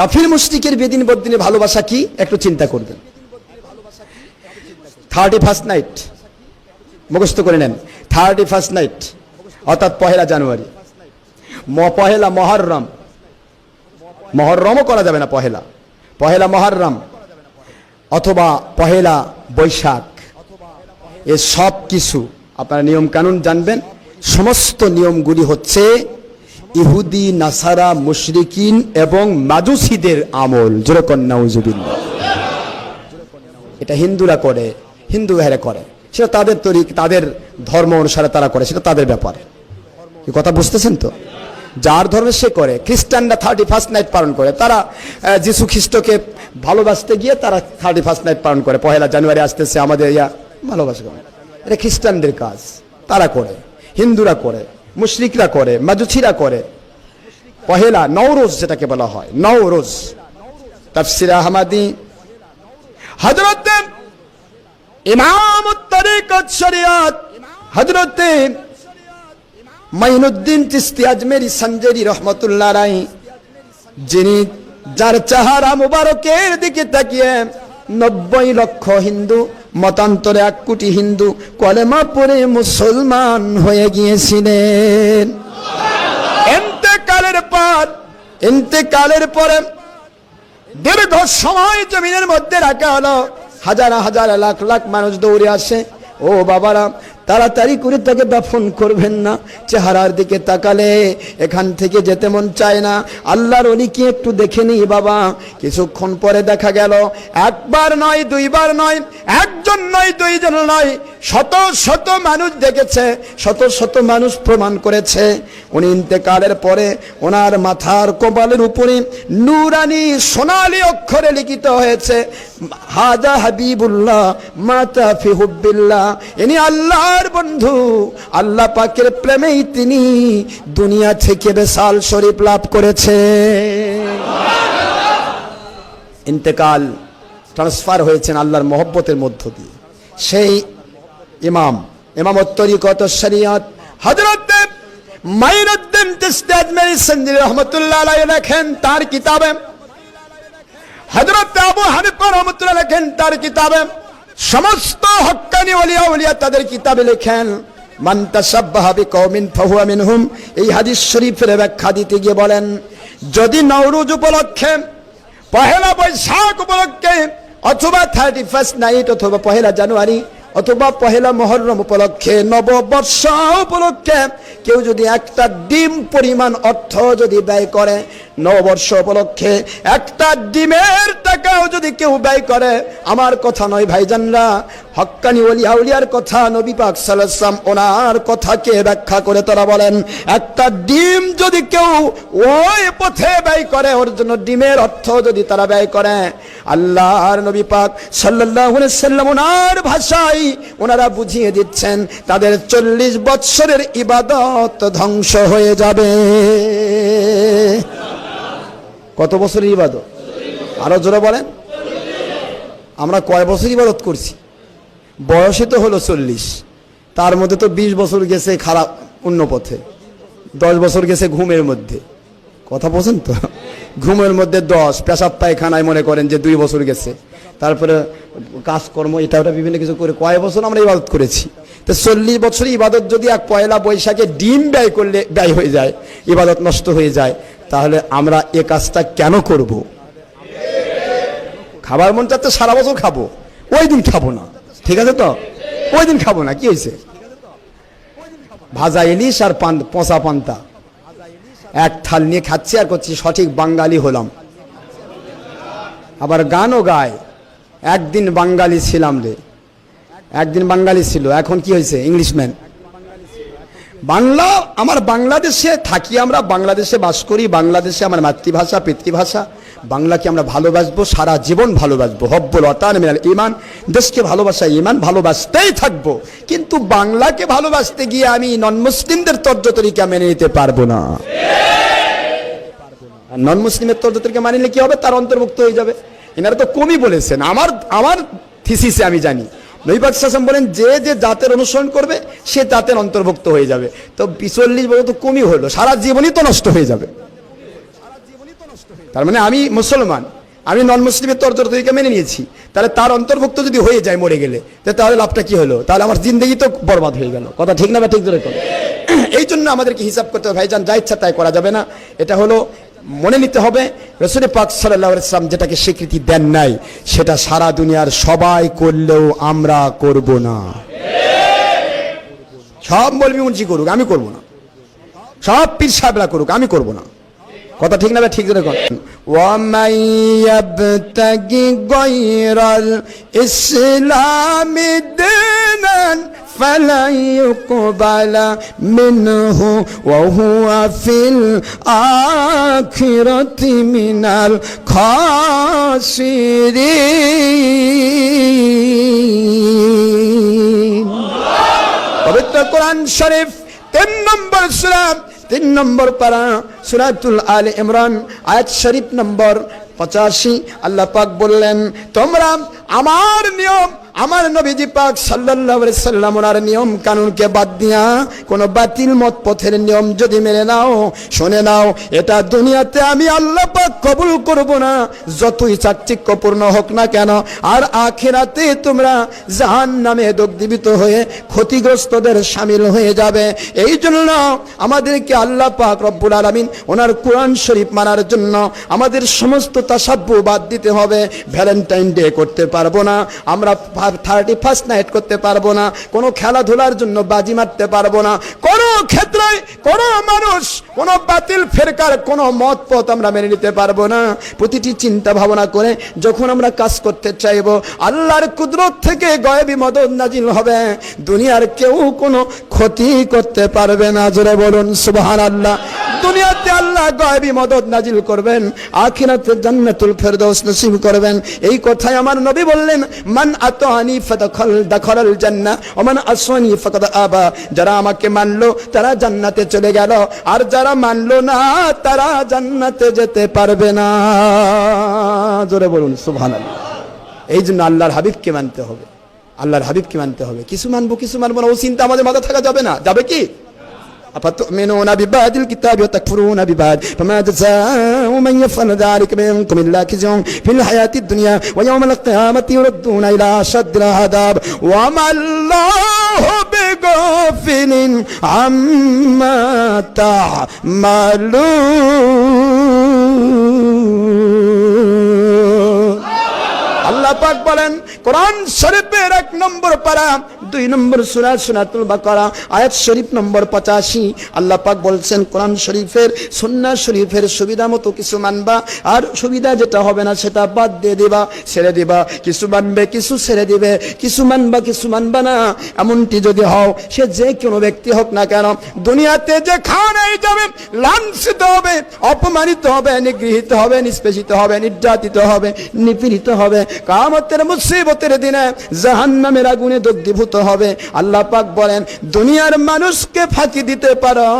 কাফির মুশরিকের বেদিন বদিনে ভালোবাসা কি? একটু চিন্তা করবেন। থার্টি ফার্স্ট নাইট মুখস্থ করে নেন। থার্টি ফার্স্ট নাইট অর্থাৎ পহেলা জানুয়ারি। পহেলা মহরম। মহরমও করা যাবে না পহেলা। পহেলা মহরম। অথবা পহেলা বৈশাখ। এ সব কিছু আপনারা নিয়ম কানুন জানবেন। সমস্ত নিয়মগুলি হচ্ছে ইহুদি, নাসারা, মুশরিকিন এবং মাজুসিদের আমল। যেরকম নাউজুবিল্লাহ। এটা হিন্দুরা করে হিন্দু ভাইরা করে। সেটা তাদের তৈরি তাদের ধর্ম অনুসারে তারা করে, সেটা তাদের ব্যাপার। কথা বুঝতেছেন তো? যার ধর্মে সে করে, খ্রিস্টানরা থার্টি ফার্স্ট নাইট পালন করে। তারা যিশু খ্রিস্টকে ভালোবাসতে গিয়ে তারা থার্টি ফার্স্ট নাইট পালন করে। পহেলা জানুয়ারি আসতেছে আমাদের ইয়া, ভালোবাসা। এটা খ্রিস্টানদের কাজ। তারা করে, হিন্দুরা করে। মুশরিকরা করে মাজুছিরা করে। পহেলা নওরোজ যেটাকে বলা হয়, নওরোজ। তাফসির আহমাদি হজরত ইমাম তরিকত শরিয়ত হজরত মাইনুদ্দিন চিস্তি আজমেরি সঞ্জেরি রহমতুল্লাহ রাই যিনি যার চাহারা মুবারকের দিকে তাকিয়ে নব্বই লক্ষ হিন্দু মতান্তরে এক কোটি হিন্দু কলেমা পরে মুসলমান হয়ে গিয়েছিলেন। এতেকালের পর এতেকালের পরে দীর্ঘ সময় জমিনের মধ্যে রাখা হলো। হাজার হাজার লাখ লাখ মানুষ দৌড়ে আসে। ও বাবারা তাড়াতাড়ি করে তাকে দাফন করবেন না। চেহারার দিকে তাকালে এখান থেকে যেতে মন চায় না। আল্লাহর অলিকে একটু দেখে নিই বাবা। কিছুক্ষণ পরে দেখা গেল একবার নয় দুইবার নয় একজন নয় দুইজন নয়, শত শত মানুষ দেখেছে, শত শত মানুষ প্রমাণ করেছে। উনি ইন্তেকালের পরে ওনার মাথার কপালের উপরে নুরানি সোনালি অক্ষরে লিখিত হয়েছে, হাজা হাবিবুল্লাহ, মাতা ফি হুব্বিল্লাহ। ইনি আল্লাহর বন্ধু, আল্লাহ পাকের প্রেমেই তিনি দুনিয়া থেকে বেসাল শরীফ লাভ করেছে। ইন্তেকাল ট্রান্সফার হয়েছেন আল্লাহর মহব্বতের মধ্য দিয়ে। সেই ইমাম ইমামত শরিয়ত রহমাতুল্লাহ লেখেন তার কিতাবে। আবু লেখেন তার সমস্ত হক্কানি ওলিয়া ওলিয়া তাদের কিতাবে লেখেন, মান বিকওমিন ফাহুয়া মিনহুম। এই শরীফের ব্যাখ্যা দিতে গিয়ে বলেন, যদি নওরুজ উপলক্ষে, পহেলা বৈশাখ উপলক্ষে অথবা থার্টি ফার্স্ট নাইট অথবা পহেলা জানুয়ারি, অথবা পহেলা মহরম উপলক্ষে, নববর্ষ উপলক্ষে কেউ যদি একটা ডিম পরিমাণ অর্থ যদি ব্যয় করে, নববর্ষ উপলক্ষে একটা ডিমের টাকাও যদি কেউ ব্যয় করে, আমার কথা নয় ভাইজানরা, হক্কানি উলিয়ার কথা নবী পাক সাল্লাম ওনার কথাকে ব্যাখ্যা করে তারা বলেন, একটা ডিম যদি কেউ ওই পথে ব্যয় করে, ওর জন্য ডিমের অর্থ যদি তারা ব্যয় করে আল্লাহর নবী পাক আলাইহি সাল্লাম ওনার ভাষায় ওনারা বুঝিয়ে দিচ্ছেন, তাদের চল্লিশ বৎসরের ইবাদত ধ্বংস হয়ে যাবে। কত বছরের ইবাদত? আরও জোরে বলেন। আমরা কয় বছর ইবাদত করছি? বয়সে তো হলো চল্লিশ। তার মধ্যে তো বিশ বছর গেছে খারাপ অন্য পথে। দশ বছর গেছে ঘুমের মধ্যে। কথা বলছেন তো? ঘুমের মধ্যে দশ, পেশাব পায়খানায় মনে করেন যে দুই বছর গেছে। তারপরে কাজকর্ম, এটা ওটা বিভিন্ন কিছু করে, কয় বছর আমরা ইবাদত করেছি। তো চল্লিশ বছর ইবাদত যদি এক পয়লা বৈশাখে ডিম ব্যয় করলে ব্যয় হয়ে যায়, ইবাদত নষ্ট হয়ে যায়, তাহলে আমরা এ কাজটা কেন করব? খাবার মন চাচ্ছে সারা বছর খাব, ওই দিন খাব না। ঠিক আছে তো? ওই দিন খাব না, কি হয়েছে? ভাজা ইলিশ আর পান, পচা পান্তা। এক থাল নিয়ে খাচ্ছি আর করছি, সঠিক বাঙালি হলাম। আবার গানও গায়। একদিন বাঙালি ছিলাম রে। একদিন বাঙালি ছিল, এখন কি হয়েছে, ইংলিশম্যান? বাংলা, আমার বাংলাদেশে থাকি আমরা, বাংলাদেশে বাস করি, বাংলাদেশে আমার মাতৃভাষা, পিতৃভাষা। বাংলাকে আমরা ভালোবাসবো, সারা জীবন ভালোবাসবো। হব্বল অতান মিনাল ইমান দেশকে ভালোবাসা ইমান ভালোবাসতেই থাকব। কিন্তু বাংলাকে ভালোবাসতে গিয়ে আমি নন মুসলিমদের তর্জ তরিকা মেনে নিতে পারব না। নন মুসলিমের তর্জ তরিকা মানিলে কি হবে? তার অন্তর্ভুক্ত হয়ে যাবে। এনারা তো কমই বলেছেন। আমার আমার থিসিসে আমি জানি। নৈবাক শাসন বলেন, যে যে জাতের অনুসরণ করবে, সে জাতের অন্তর্ভুক্ত হয়ে যাবে। তো বিচল্লিশ বছর তো কমই হলো। সারা জীবনই তো নষ্ট হয়ে যাবে। তার মানে আমি মুসলমান, আমি নন মুসলিমের তরতর তরিকা মেনে নিয়েছি। তাহলে তার অন্তর্ভুক্ত যদি হয়ে যায় মরে গেলে তাহলে লাভটা কি হলো? তাহলে আমার জিন্দগি তো বরবাদ হয়ে গেল। কথা ঠিক না বা ঠিক ধরে এই জন্য আমাদেরকে হিসাব করতে হবে, ভাইজান, যা ইচ্ছা তাই করা যাবে না। এটা হলো, মনে নিতে হবে, রসুল পাক সাল্লাহ ইসলাম যেটাকে স্বীকৃতি দেন নাই, সেটা সারা দুনিয়ার সবাই করলেও আমরা করব না। সব বলবি মুন্সি করুক, আমি করব না। সব পীর সাহেবরা করুক, আমি করব না। কথা ঠিক না ভাই ঠিক ধরে কর ومن يبتغي غير الإسلام دينا فلن يقبل منه وهو في الآخرة من الخاسرين পবিত্র কোরআন শরীফ তিন নম্বর সুরা তিন নম্বর পারা সুরাতুল আল ইমরান, আয়াত শরীফ নম্বর পঁচাশি। আল্লাহ পাক বললেন, তোমরা আমার নিয়ম আমার নবীজি পাক আলাইহি সাল্লাম ওনার নিয়ম কানুনকে বাদ দিয়া কোন বাতিল মত পথের নিয়ম যদি মেনে নাও, শুনে নাও, এটা দুনিয়াতে আমি আল্লাহ পাক কবুল করব না। যতই চাকচিক্যপূর্ণ হোক না কেন, আর আখিরাতে তোমরা জাহান নামে দগ্ধীভূত হয়ে ক্ষতিগ্রস্তদের সামিল হয়ে যাবে। এই জন্য আমাদেরকে আল্লাহ পাক রব্বুল আলামিন ওনার কোরআন শরীফ মানার জন্য আমাদের সমস্ত তাসাব্বু বাদ দিতে হবে। ভ্যালেন্টাইন ডে করতে পারব না। আমরা থার্টি ফার্স্ট নাইট করতে পারব না, কোনো খেলাধুলার জন্য বাজি মারতে পারব না। কোনো ক্ষেত্রে কোনো মানুষ, কোনো বাতিল ফেরকার কোনো মত পথ আমরা মেনে নিতে পারব না। প্রতিটি চিন্তা ভাবনা করে যখন আমরা কাজ করতে চাইব, আল্লাহর কুদরত থেকে গয়েবি মদত নাজিল হবে। দুনিয়ার কেউ কোনো ক্ষতি করতে পারবে না, জোরে বলুন সুবহান আল্লাহ দুনিয়াতে আল্লাহ গয়বি মদত নাজিল করবেন, আখিরাতে জান্নাতুল ফেরদৌস নসিব করবেন। এই কথাই আমার নবী বললেন, মান জান্নাহ আসানি ফাকাদ আবা। যারা আমাকে মানলো, তারা জান্নাতে চলে গেল। আর যারা মানলো না, তারা জান্নাতে যেতে পারবে না। জোরে বলুন, সুবহানাল্লাহ। এই জন্য আল্লাহর হাবিবকে মানতে হবে। আল্লাহর হাবিবকে মানতে হবে। কিছু মানবো কিছু মানবো না, ও চিন্তা আমাদের মাথা থাকা যাবে না। যাবে কি? أفتؤمنون ببعض الكتاب وتكفرون ببعض فما جزاء من يفعل ذلك منكم إلا خزي في الحياة الدنيا ويوم القيامة يردون إلى أشد العذاب وما الله بغافل عما تعملون আল্লাহ পাক বলেন কোরআন শরীফের এক নম্বর পারা দুই নম্বর সুরা সুনাতুল বাকারা, আয়াত শরীফ নম্বর পঁচাশি। আল্লাহ পাক বলছেন, কোরআন শরীফের, সুন্নাহ শরীফের সুবিধা মতো কিছু মানবা, আর সুবিধা যেটা হবে না সেটা বাদ দিয়ে দিবা, ছেড়ে দিবা। কিছু মানবে, কিছু ছেড়ে দিবে, কিছু মানবা কিছু মানবা না। এমনটি যদি হও, সে যে কোনো ব্যক্তি হোক না কেন, দুনিয়াতে যে খাওয়াই যাবে, লাঞ্ছিত হবে, অপমানিত হবে, নিগৃহীত হবে, নিষ্পেষিত হবে, নির্যাতিত হবে, নিপীড়িত হবে। কামতের মুসিবতের দিনে জাহান্নামের আগুনে দগ্ধীভূত হবে। আল্লাহ পাক বলেন, দুনিয়ার মানুষকে ফাঁকি দিতে পারো,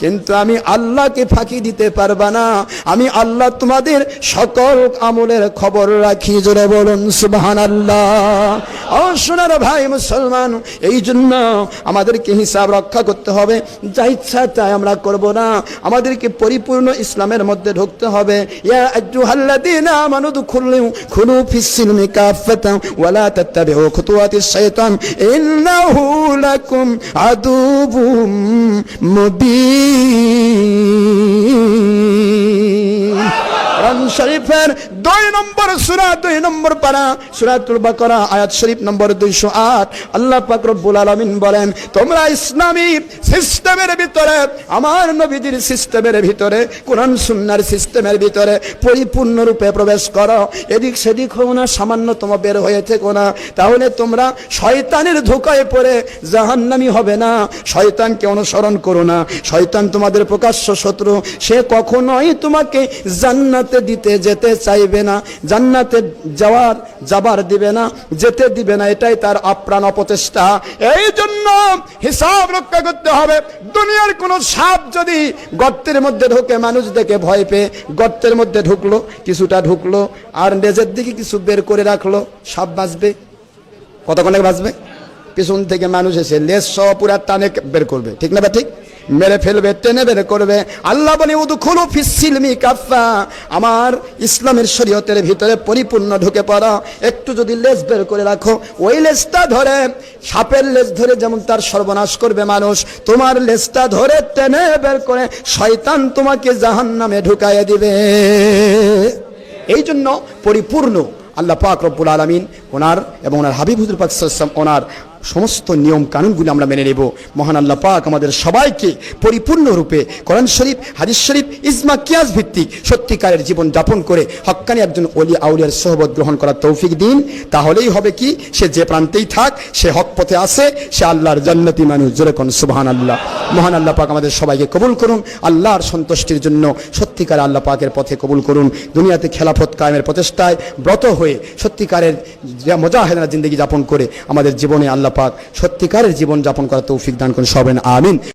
কিন্তু আমি আল্লাহকে ফাঁকি দিতে পারবা না। আমি আল্লাহ তোমাদের সকল আমলের খবর রাখি। জোরে বলুন সুবহান আল্লাহ ও সোনার ভাই মুসলমান, এই জন্য আমাদেরকে হিসাব রক্ষা করতে হবে। যা ইচ্ছা তাই আমরা করব না। আমাদেরকে পরিপূর্ণ ইসলামের মধ্যে ঢুকতে হবে। খুলু ফিস সিলমি কাফাতান ওয়ালা তাত্তাবিউ খুতুওয়াতিশ শাইতান। ইন্নাহু লাকুম আদুবুম মুবিন কোরআন শরীফের দুই নম্বর সূরা দুই নম্বর পারা, সূরাতুল বাকারা, আয়াত শরীফ নম্বর 208 আল্লাহ পাক রব্বুল আলামিন বলেন, তোমরা ইসলামী সিস্টেমের ভিতরে, আমার নবীজির সিস্টেমের ভিতরে, কোরআন সুন্নাহর সিস্টেমের ভিতরে পরিপূর্ণ রূপে প্রবেশ করো। এদিক সেদিক হও না, সামান্যতম বের হয়ে থেকো না। তাহলে তোমরা শয়তানের ধোকায় পড়ে জাহান্নামি হবে না। শয়তানকে অনুসরণ করো না। শয়তান তোমাদের প্রকাশ্য শত্রু। সে কখনোই তোমাকে জান্নাতে দিতে যেতে চাইবে না। জান্নাতে যাওয়ার, যাবার দিবে না, যেতে দিবে না, এটাই তার আপ্রাণ অপচেষ্টা। এই জন্য হিসাব রক্ষা করতে হবে। দুনিয়ার কোন সাপ যদি গর্তের মধ্যে ঢোকে, মানুষ দেখে ভয় পেয়ে গর্তের মধ্যে ঢুকলো, কিছুটা ঢুকলো, আর নেজের দিকে কিছু বের করে রাখল, সাপ বাঁচবে? কতক্ষণে বাঁচবে? পিছন থেকে মানুষ এসে লেস সহ পুরা টানে বের করবে। ঠিক না বা ঠিক? মেরে ফেলবে, টেনে বের করবে। আল্লাহ বলে, উদখুলু ফিসসিলমি কাফা আমার ইসলামের শরীয়তের ভিতরে পরিপূর্ণ ঢুকে পড়া। একটু যদি লেজ বের করে রাখো, ওই লেজটা ধরে, সাপের লেজ ধরে যেমন তার সর্বনাশ করবে মানুষ, তোমার লেজটা ধরে টেনে বের করে শয়তান তোমাকে জাহান্নামে ঢুকাইয়ে দিবে। এই জন্য পরিপূর্ণ আল্লাহ পাক রব্বুল আলমিন ওনার এবং ওনার হাবিব হুজুর পাক ওনার সমস্ত নিয়ম কানুনগুলি আমরা মেনে নেব। মহান আল্লাহ পাক আমাদের সবাইকে পরিপূর্ণরূপে কোরআন শরীফ, হাদিস শরীফ, ইজমা, কিয়াস ভিত্তিক সত্যিকারের জীবন যাপন করে হক্কানি একজন অলি আউলিয়ার সহবত গ্রহণ করার তৌফিক দিন। তাহলেই হবে কি? সে যে প্রান্তেই থাক, সে হক পথে আসে সে আল্লাহর জান্নাতি মানুষ। জোরে কোন সুবহান আল্লাহ মহান আল্লাহ পাক আমাদের সবাইকে কবুল করুন। আল্লাহর সন্তুষ্টির জন্য সত্যিকার আল্লাহ পাকের পথে কবুল করুন। দুনিয়াতে খেলাফত কায়েমের প্রচেষ্টায় ব্রত হয়ে সত্যিকারের মজাহেদানা জিন্দগি যাপন করে আমাদের জীবনে আল্লাহ পাক সত্যিকারের জীবন যাপন করার তৌফিক দান করুন। সবেন আমিন।